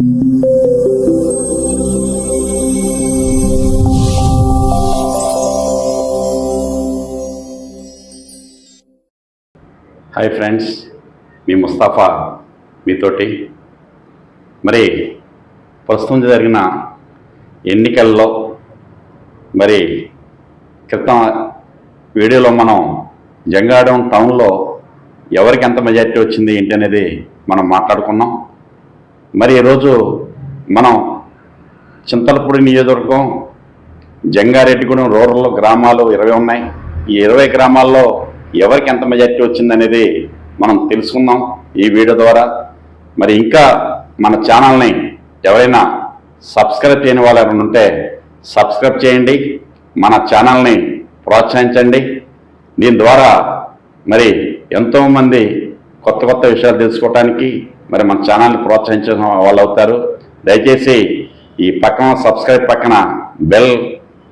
Hi friends మీ ముస్తాఫా మీతోటి. మరి ప్రస్తుతం జరిగిన ఎన్నికల్లో మరి క్రితం వీడియోలో మనం జంగాడం టౌన్లో ఎవరికి ఎంత మెజారిటీ వచ్చింది ఏంటి అనేది మనం మాట్లాడుకున్నాం. మరి ఈరోజు మనం చింతలపూడి నియోజకవర్గం జంగారెడ్డిగూడెం రూరల్ గ్రామాలు ఇరవై ఉన్నాయి. ఈ ఇరవై గ్రామాల్లో ఎవరికి ఎంత మెజార్టీ వచ్చిందనేది మనం తెలుసుకుందాం ఈ వీడియో ద్వారా. మరి ఇంకా మన ఛానల్ని ఎవరైనా సబ్స్క్రైబ్ చేయని వాళ్ళు ఎవరైనా ఉంటే సబ్స్క్రైబ్ చేయండి. మన ఛానల్ని ప్రోత్సహించండి. దీని ద్వారా మరి ఎంతోమంది కొత్త కొత్త విషయాలు తెలుసుకోవడానికి మరి మన ఛానల్ని ప్రోత్సహించిన వాళ్ళు అవుతారు. దయచేసి ఈ పక్కన సబ్స్క్రైబ్ పక్కన బెల్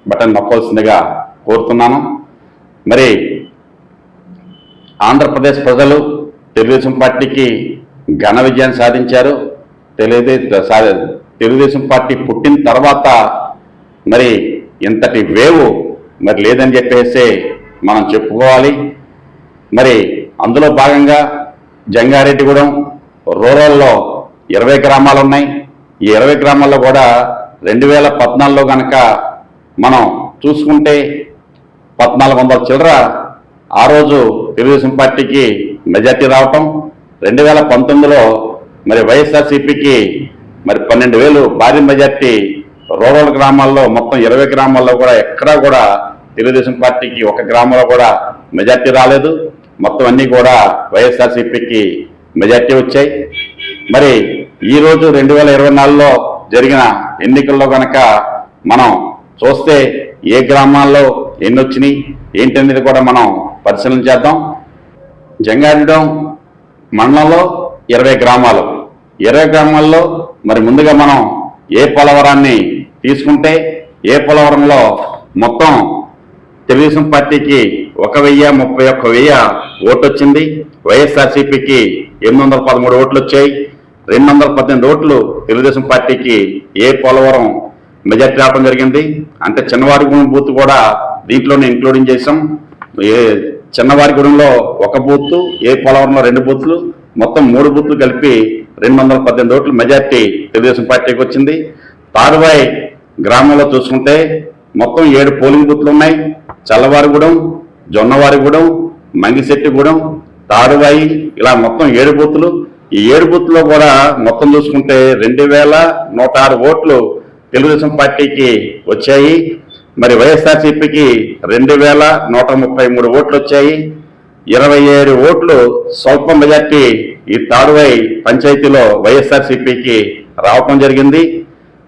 బటన్ నొక్కవలసిందిగా కోరుతున్నాను. మరి ఆంధ్రప్రదేశ్ ప్రజలు తెలుగుదేశం పార్టీకి ఘన విజయాన్ని సాధించారు. తెలుగుదేశం తెలుగుదేశం పార్టీ పుట్టిన తర్వాత మరి ఇంతటి వేవు మరి లేదని చెప్పేసి మనం చెప్పుకోవాలి. మరి అందులో భాగంగా జంగారెడ్డిగూడెం రూరల్లో ఇరవై గ్రామాలు ఉన్నాయి ఈ ఇరవై గ్రామాల్లో కూడా రెండు వేల పద్నాలుగులో కనుక మనం చూసుకుంటే పద్నాలుగు వందల చిల్లర ఆ రోజు తెలుగుదేశం పార్టీకి మెజార్టీ రావటం. రెండు వేల పంతొమ్మిదిలో మరి వైఎస్ఆర్సీపీకి మరి పన్నెండు వేలు భారీ మెజార్టీ రూరల్ గ్రామాల్లో మొత్తం ఇరవై గ్రామాల్లో కూడా ఎక్కడా కూడా తెలుగుదేశం పార్టీకి ఒక గ్రామంలో కూడా మెజార్టీ రాలేదు. మొత్తం అన్నీ కూడా వైఎస్ఆర్సీపీకి మెజార్టీ వచ్చాయి. మరి ఈ రోజు రెండు వేల ఇరవై నాలుగులో జరిగిన ఎన్నికల్లో కనుక మనం చూస్తే ఏ గ్రామాల్లో ఎన్ని వచ్చినాయి ఏంటనేది కూడా మనం పరిశీలన చేద్దాం. జంగారెడ్డం మండలంలో ఇరవై గ్రామాలు. ఇరవై గ్రామాల్లో మరి ముందుగా మనం ఏ పోలవరాన్ని తీసుకుంటే ఏ పోలవరంలో మొత్తం తెలుగుదేశం పార్టీకి ఒక వెయ్యి ముప్పై ఒక్క వెయ్యి ఓట్లు వచ్చింది వైఎస్ఆర్సీపీకి ఎనిమిది వందల పదమూడు ఓట్లు వచ్చాయి రెండు వందల పద్దెనిమిది ఓట్లు తెలుగుదేశం పార్టీకి ఏ పోలవరం మెజార్టీ రావడం జరిగింది. అంటే చిన్నవారిగూడెం బూత్ కూడా దీంట్లోనే ఇంక్లూడింగ్ చేసాం ఏ చిన్నవారిగూడెంలో ఒక బూత్ ఏ పోలవరంలో రెండు బూత్లు మొత్తం మూడు బూత్లు కలిపి రెండు వందల పద్దెనిమిది ఓట్లు మెజార్టీ తెలుగుదేశం పార్టీకి వచ్చింది. తాడువాయి గ్రామంలో చూసుకుంటే మొత్తం ఏడు పోలింగ్ బూత్లు ఉన్నాయి. చల్లవారిగూడెం జొన్నవారిగూడెం మంగిశెట్టిగూడెం తాడువాయి ఇలా మొత్తం ఏడు బూత్లు. ఈ ఏడు బూత్లో కూడా మొత్తం చూసుకుంటే రెండు వేల నూట ఆరు ఓట్లు తెలుగుదేశం పార్టీకి వచ్చాయి. మరి వైఎస్ఆర్సీపీకి రెండు వేల నూట ముప్పై మూడు ఓట్లు వచ్చాయి. ఇరవై ఏడు ఓట్లు స్వల్ప మెజార్టీ ఈ తాడువై పంచాయతీలో వైఎస్ఆర్సీపీకి రావటం జరిగింది.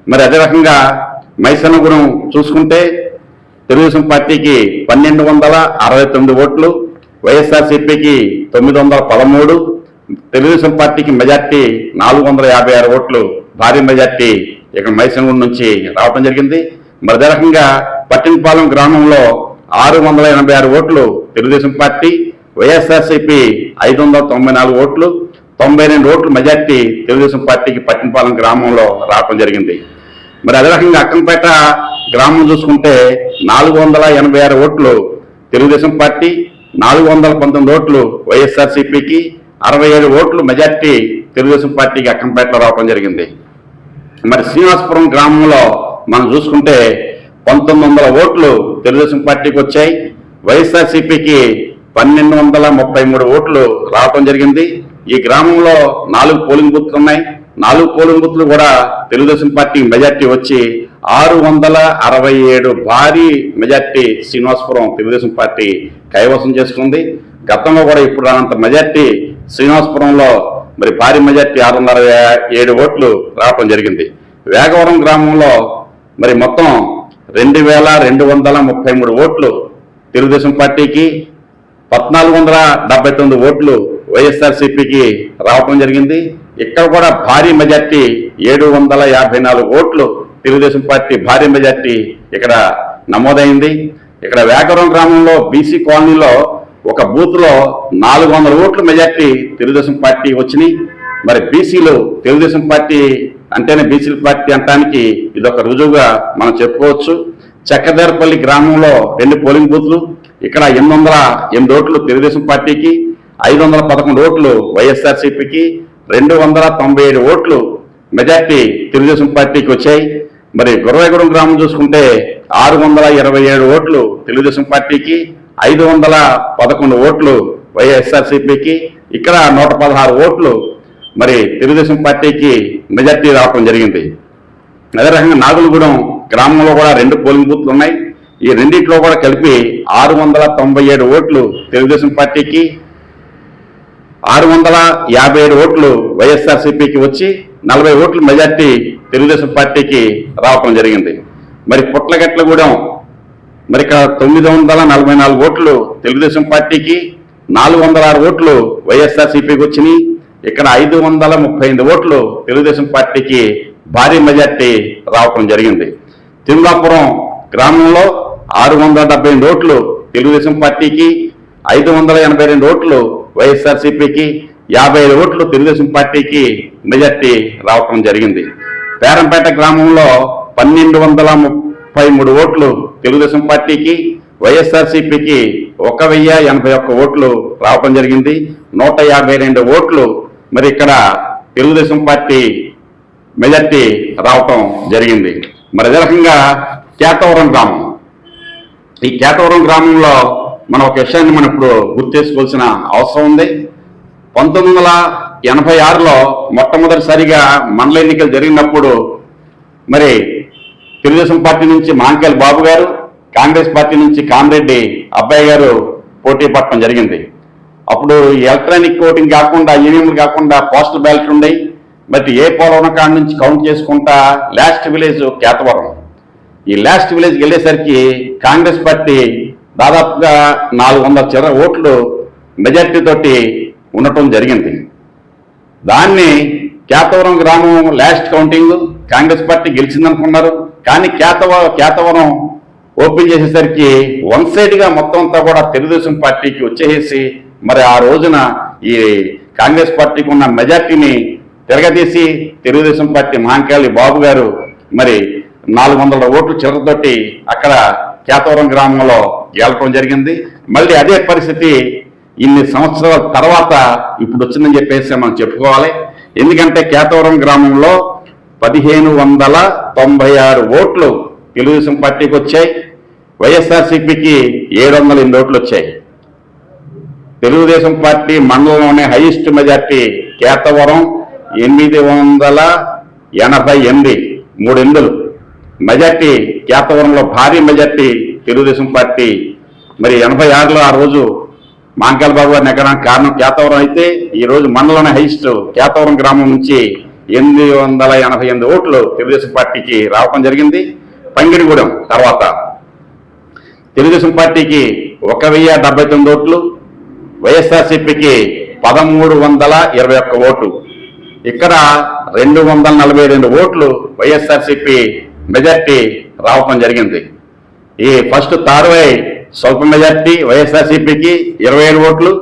మరి అదే రకంగా మైసన్నగూడెం చూసుకుంటే తెలుగుదేశం పార్టీకి పన్నెండు వందల అరవై తొమ్మిది ఓట్లు వైఎస్ఆర్సీపీకి తొమ్మిది వందల పదమూడు తెలుగుదేశం పార్టీకి మెజార్టీ నాలుగు వందల యాభై ఆరు ఓట్లు భారీ మెజార్టీ ఇక్కడ మైసనగూడ నుంచి రావడం జరిగింది. మరి అదే రకంగా పట్టినపాలెం గ్రామంలో ఆరు వందల ఎనభై ఆరు ఓట్లు తెలుగుదేశం పార్టీ వైఎస్ఆర్సీపీ ఐదు వందల తొంభై నాలుగు ఓట్లు తొంభై రెండు ఓట్లు మెజార్టీ తెలుగుదేశం పార్టీకి పట్టినపాలెం గ్రామంలో రావడం జరిగింది. మరి అదే రకంగా అక్కంపేట గ్రామం చూసుకుంటే నాలుగు వందల ఎనభై ఆరు ఓట్లు తెలుగుదేశం పార్టీ నాలుగు వందల పంతొమ్మిది ఓట్లు వైఎస్ఆర్సీపీకి అరవై ఏడు ఓట్లు మెజార్టీ తెలుగుదేశం పార్టీకి అక్కంపేటలో రావడం జరిగింది. మరి శ్రీనివాసపురం గ్రామంలో మనం చూసుకుంటే పంతొమ్మిది వందల ఓట్లు తెలుగుదేశం పార్టీకి వచ్చాయి. వైఎస్ఆర్సీపీకి పన్నెండు వందల ముప్పై మూడు ఓట్లు రావటం జరిగింది. ఈ గ్రామంలో నాలుగు పోలింగ్ బూత్లు ఉన్నాయి. నాలుగు పోలింగ్ బూత్లు కూడా తెలుగుదేశం పార్టీ మెజార్టీ వచ్చి ఆరు వందల అరవై ఏడు భారీ మెజార్టీ శ్రీనివాసపురం తెలుగుదేశం పార్టీ కైవసం చేసుకుంది. గతంలో కూడా ఇప్పుడు రానంత మెజార్టీ శ్రీనివాసపురంలో మరి భారీ మెజార్టీ ఆరు వందల ఏడు ఓట్లు రావటం జరిగింది. వేగవరం గ్రామంలో మరి మొత్తం రెండు వేల రెండు వందల ముప్పై మూడు ఓట్లు తెలుగుదేశం పార్టీకి పద్నాలుగు వందల డెబ్బై తొమ్మిది ఓట్లు వైఎస్ఆర్సీపీకి రావటం జరిగింది. ఇక్కడ కూడా భారీ మెజార్టీ ఏడు వందల యాభై నాలుగు ఓట్లు తెలుగుదేశం పార్టీ భారీ మెజార్టీ ఇక్కడ నమోదైంది. ఇక్కడ వేగవరం గ్రామంలో బీసీ కాలనీలో ఒక బూత్లో నాలుగు వందల ఓట్ల మెజార్టీ తెలుగుదేశం పార్టీ వచ్చినాయి. మరి బీసీలు తెలుగుదేశం పార్టీ అంటేనే బీసీల పార్టీ అనటానికి ఇదొక రుజువుగా మనం చెప్పుకోవచ్చు. చక్కదేరపల్లి గ్రామంలో రెండు పోలింగ్ బూత్లు ఇక్కడ ఎనిమిది వందల ఎనిమిది ఓట్లు తెలుగుదేశం పార్టీకి ఐదు వందల పదకొండు ఓట్లు వైఎస్ఆర్సీపీకి రెండు వందల తొంభై ఏడు ఓట్లు మెజార్టీ తెలుగుదేశం పార్టీకి వచ్చాయి. మరి గుర్రగూడెం గ్రామం చూసుకుంటే ఆరు వందల ఇరవై ఏడు ఓట్లు తెలుగుదేశం పార్టీకి ఐదు వందల పదకొండు ఓట్లు వైఎస్ఆర్సీపీకి ఇక్కడ నూట పదహారు ఓట్లు మరి తెలుగుదేశం పార్టీకి మెజార్టీ రావడం జరిగింది. అదే రకంగా నాగులగూడెం గ్రామంలో కూడా రెండు పోలింగ్ బూత్లు ఉన్నాయి. ఈ రెండిట్లో కూడా కలిపి ఆరు వందల తొంభై ఏడు ఓట్లు తెలుగుదేశం పార్టీకి ఆరు వందల యాభై ఏడు ఓట్లు వైఎస్ఆర్సీపీకి వచ్చి నలభై ఓట్లు మెజార్టీ తెలుగుదేశం పార్టీకి రావటం జరిగింది. మరి పుట్లగట్లగూడెం మరి ఇక్కడ తొమ్మిది వందల నలభై నాలుగు ఓట్లు తెలుగుదేశం పార్టీకి నాలుగు వందల ఆరు ఓట్లు వైఎస్ఆర్సీపీకి వచ్చినాయి. ఇక్కడ ఐదు వందల ముప్పై ఎనిమిది ఓట్లు తెలుగుదేశం పార్టీకి భారీ మెజార్టీ రావటం జరిగింది. తిరుమలాపురం గ్రామంలో ఆరు వందల డెబ్బై ఎనిమిది ఓట్లు తెలుగుదేశం పార్టీకి ఐదు వందల ఎనభై రెండు ఓట్లు వైఎస్ఆర్సీపీకి యాభై ఐదు ఓట్లు తెలుగుదేశం పార్టీకి మెజార్టీ రావటం జరిగింది. పేరంపేట గ్రామంలో పన్నెండు వందల ముప్పై మూడు ఓట్లు తెలుగుదేశం పార్టీకి వైఎస్ఆర్సీపీకి ఒక వెయ్యి ఎనభై ఒక్క ఓట్లు రావటం జరిగింది. నూట యాభై రెండు ఓట్లు మరి ఇక్కడ తెలుగుదేశం పార్టీ మెజార్టీ రావటం జరిగింది. మరి అదే రకంగా కేతవరం గ్రామం. ఈ కేతవరం గ్రామంలో మనం ఒక విషయాన్ని మనం ఇప్పుడు గుర్తు చేసుకోవాల్సిన అవసరం ఉంది. పంతొమ్మిది వందల ఎనభై ఆరులో మొట్టమొదటిసారిగా మండల ఎన్నికలు జరిగినప్పుడు మరి తెలుగుదేశం పార్టీ నుంచి మాంకేల్ బాబు గారు కాంగ్రెస్ పార్టీ నుంచి కామరెడ్డి అబ్బాయి గారు పోటీ పట్టడం జరిగింది. అప్పుడు ఈ ఎలక్ట్రానిక్ ఓటింగ్ కాకుండా ఈవీఎంలు కాకుండా పోస్టల్ బ్యాలెట్ ఉన్నాయి. బట్ ఏ పోలవరం కాడ నుంచి కౌంట్ చేసుకుంటా లాస్ట్ విలేజ్ కేతవరం. ఈ లాస్ట్ విలేజ్కి వెళ్ళేసరికి కాంగ్రెస్ పార్టీ దాదాపుగా నాలుగు వందల చిల్లర ఓట్లు మెజార్టీ తోటి ఉండటం జరిగింది. దాన్ని కేతవరం గ్రామం లాస్ట్ కౌంటింగ్ కాంగ్రెస్ పార్టీ గెలిచిందనుకున్నారు. కానీ కేతవ కేతవరం ఓపెన్ చేసేసరికి వన్ సైడ్గా మొత్తం అంతా కూడా తెలుగుదేశం పార్టీకి వచ్చేసి మరి ఆ రోజున ఈ కాంగ్రెస్ పార్టీకి ఉన్న మెజార్టీని తిరగదీసి తెలుగుదేశం పార్టీ మహాంకాళి బాబు గారు మరి నాలుగు వందల ఓట్లు చిల్లరతోటి అక్కడ కేతవరం గ్రామంలో గెలటం జరిగింది. మళ్ళీ అదే పరిస్థితి ఇన్ని సంవత్సరాల తర్వాత ఇప్పుడు వచ్చిందని చెప్పేసి మనం చెప్పుకోవాలి. ఎందుకంటే కేతవరం గ్రామంలో పదిహేను వందల తొంభై ఆరు ఓట్లు తెలుగుదేశం పార్టీకి వచ్చాయి. వైఎస్ఆర్సీపీకి ఏడు వందల ఎనిమిది ఓట్లు వచ్చాయి. తెలుగుదేశం పార్టీ మండలంలోనే హైయెస్ట్ మెజార్టీ కేతవరం ఎనిమిది వందల ఎనభై ఎనిమిది మూడు ఎనిమిదిలు. మెజార్టీ కేతవరంలో భారీ మెజార్టీ తెలుగుదేశం పార్టీ. మరి ఎనభై ఆరులో ఆ రోజు మాంకాల బాబు గారిని ఎక్కడానికి కారణం కేతవరం అయితే ఈ రోజు మండలం హైస్ట్ కేతవరం గ్రామం నుంచి ఎనిమిది వందల ఎనభై ఎనిమిది ఓట్లు తెలుగుదేశం పార్టీకి రావడం జరిగింది. పంగిడిగూడెం తర్వాత తెలుగుదేశం పార్టీకి ఒక వెయ్యి డెబ్బై తొమ్మిది ఓట్లు వైఎస్ఆర్సీపీకి పదమూడు వందల ఇరవై ఒక్క ఓటు ఇక్కడ రెండు వందల నలభై రెండు ఓట్లు వైఎస్ఆర్సీపీ మెజార్టీ రావటం జరిగింది. ఈ ఫస్ట్ తారువై స్వల్ప మెజార్టీ వైఎస్ఆర్సీపీకి ఇరవై ఏడు ఓట్లు.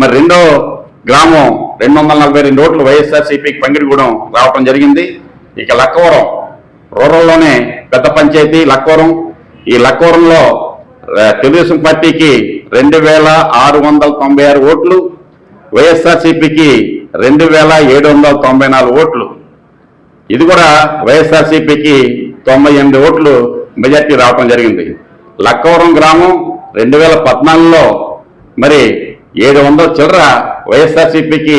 మరి రెండో గ్రామం రెండు వందల నలభై రెండు ఓట్లు వైఎస్ఆర్సీపీకి పంగిడిగూడెం రావటం జరిగింది. ఇక లక్కవరం రూరల్లోనే పెద్ద పంచాయతీ లక్కవరం. ఈ లక్కవరంలో తెలుగుదేశం పార్టీకి రెండు వేల ఆరు వందల తొంభై ఆరు ఓట్లు వైఎస్ఆర్సీపీకి రెండు వేల ఏడు వందల తొంభై నాలుగు ఓట్లు. ఇది కూడా వైఎస్ఆర్సీపీకి తొంభై ఎనిమిది ఓట్లు మెజార్టీ రావడం జరిగింది. లక్కవరం గ్రామం రెండు వేల పద్నాలుగులో మరి ఏడు వందల చిల్లర వైఎస్ఆర్సీపీకి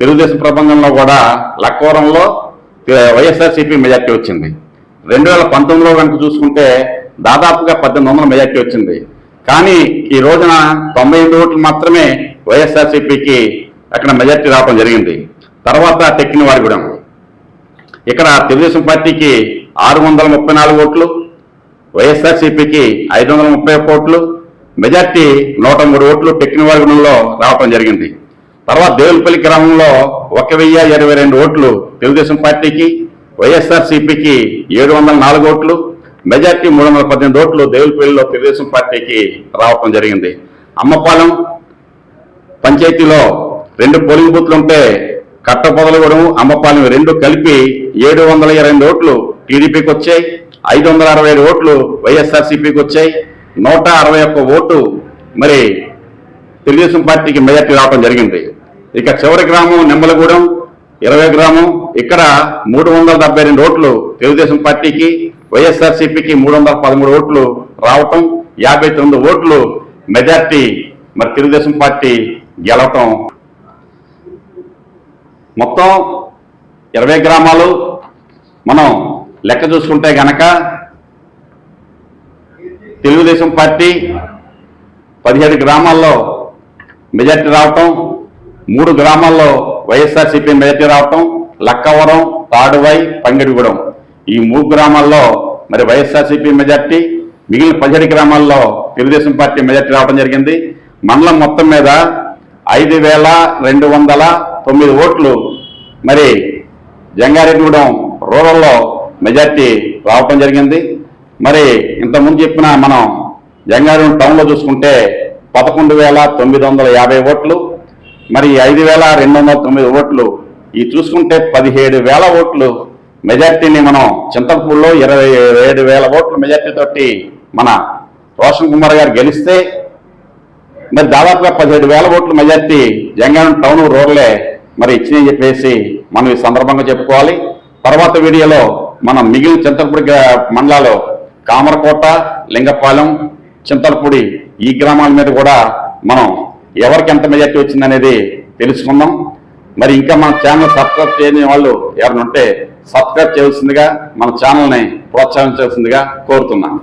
తెలుగుదేశం ప్రబంధంలో కూడా లక్కవరంలో వైఎస్ఆర్సీపీ మెజార్టీ వచ్చింది. రెండు వేల పంతొమ్మిదిలో కనుక చూసుకుంటే దాదాపుగా పద్దెనిమిది వందల మెజార్టీ వచ్చింది. కానీ ఈ రోజున తొంభై ఎనిమిది ఓట్లు మాత్రమే వైఎస్ఆర్సీపీకి అక్కడ మెజార్టీ రావడం జరిగింది. తర్వాత టెక్కినవాడిగూడెం ఇక్కడ తెలుగుదేశం పార్టీకి ఆరు వందల ముప్పై నాలుగు ఓట్లు వైఎస్ఆర్సీపీకి ఐదు వందల ముప్పై ఒక్క ఓట్లు మెజార్టీ నూట మూడు ఓట్లు టెక్నివాగూడెంలో రావటం జరిగింది. తర్వాత దేవులపల్లి గ్రామంలో ఒక వెయ్యి ఇరవై రెండు ఓట్లు తెలుగుదేశం పార్టీకి వైఎస్ఆర్సీపీకి ఏడు వందల నాలుగు ఓట్లు మెజార్టీ మూడు వందల పద్దెనిమిది ఓట్లు దేవులపల్లిలో తెలుగుదేశం పార్టీకి రావటం జరిగింది. అమ్మపాలెం పంచాయతీలో రెండు పోలింగ్ బూత్లు ఉంటే కట్టపొదలగూడెం అమ్మపాలెం రెండు కలిపి ఏడు వందల ఇరవై ఓట్లు టీడీపీకి వచ్చాయి. ఐదు వందల అరవై ఏడు ఓట్లు వైఎస్ఆర్సీపీకి వచ్చాయి. నూట అరవై ఒక్క ఓటు మరి తెలుగుదేశం పార్టీకి మెజార్టీ రావడం జరిగింది. ఇక చివరి గ్రామం నిమ్మలగూడెం ఇరవై గ్రామం. ఇక్కడ మూడు వందల డెబ్బై రెండు ఓట్లు తెలుగుదేశం పార్టీకి వైఎస్ఆర్సీపీకి మూడు వందల పదమూడు ఓట్లు రావటం. యాభై తొమ్మిది ఓట్లు మెజార్టీ మరి తెలుగుదేశం పార్టీ గెలవటం. మొత్తం ఇరవై గ్రామాలు మనం లెక్క చూసుకుంటే గనక తెలుగుదేశం పార్టీ పదిహేడు గ్రామాల్లో మెజార్టీ రావటం మూడు గ్రామాల్లో వైఎస్ఆర్సీపీ మెజార్టీ రావటం లక్కవరం తాడువై పంగిడిగూడెం. ఈ మూడు గ్రామాల్లో మరి వైఎస్ఆర్సీపీ మెజార్టీ మిగిలిన పదిహేడు గ్రామాల్లో తెలుగుదేశం పార్టీ మెజార్టీ రావడం జరిగింది. మండలం మొత్తం మీద ఐదు వేల రెండు వందల తొమ్మిది ఓట్లు మరి జంగారెడ్డిగూడెం రూరల్లో మెజార్టీ రావటం జరిగింది. మరి ఇంతకుముందు చెప్పిన మనం జంగారం టౌన్లో చూసుకుంటే పదకొండు వేల తొమ్మిది వందల యాభై ఓట్లు మరి ఐదు వేల రెండు వందల తొమ్మిది ఓట్లు. ఈ చూసుకుంటే పదిహేడు వేల ఓట్లు మెజార్టీని మనం చింతపూడిలో ఇరవై ఏడు వేల ఓట్ల మెజార్టీతోటి మన రోషన్ కుమార్ గారు గెలిస్తే మరి దాదాపుగా పదిహేడు వేల ఓట్ల మెజార్టీ జంగారం టౌన్ రూరలే మరి ఇచ్చిందని చెప్పేసి మనం ఈ సందర్భంగా చెప్పుకోవాలి. తర్వాత వీడియోలో మన మిగిలిన చింతలపూడి మండలాలు కామరకోట లింగపాలెం చింతలపూడి ఈ గ్రామాల మీద కూడా మనం ఎవరికి ఎంత మెజార్టీ వచ్చిందనేది తెలుసుకుందాం మరి ఇంకా మన ఛానల్ సబ్స్క్రైబ్ చేయని వాళ్ళు ఎవరైనా ఉంటే సబ్స్క్రైబ్ చేయాల్సిందిగా మన ఛానల్ని ప్రోత్సహించాల్సిందిగా కోరుతున్నాను.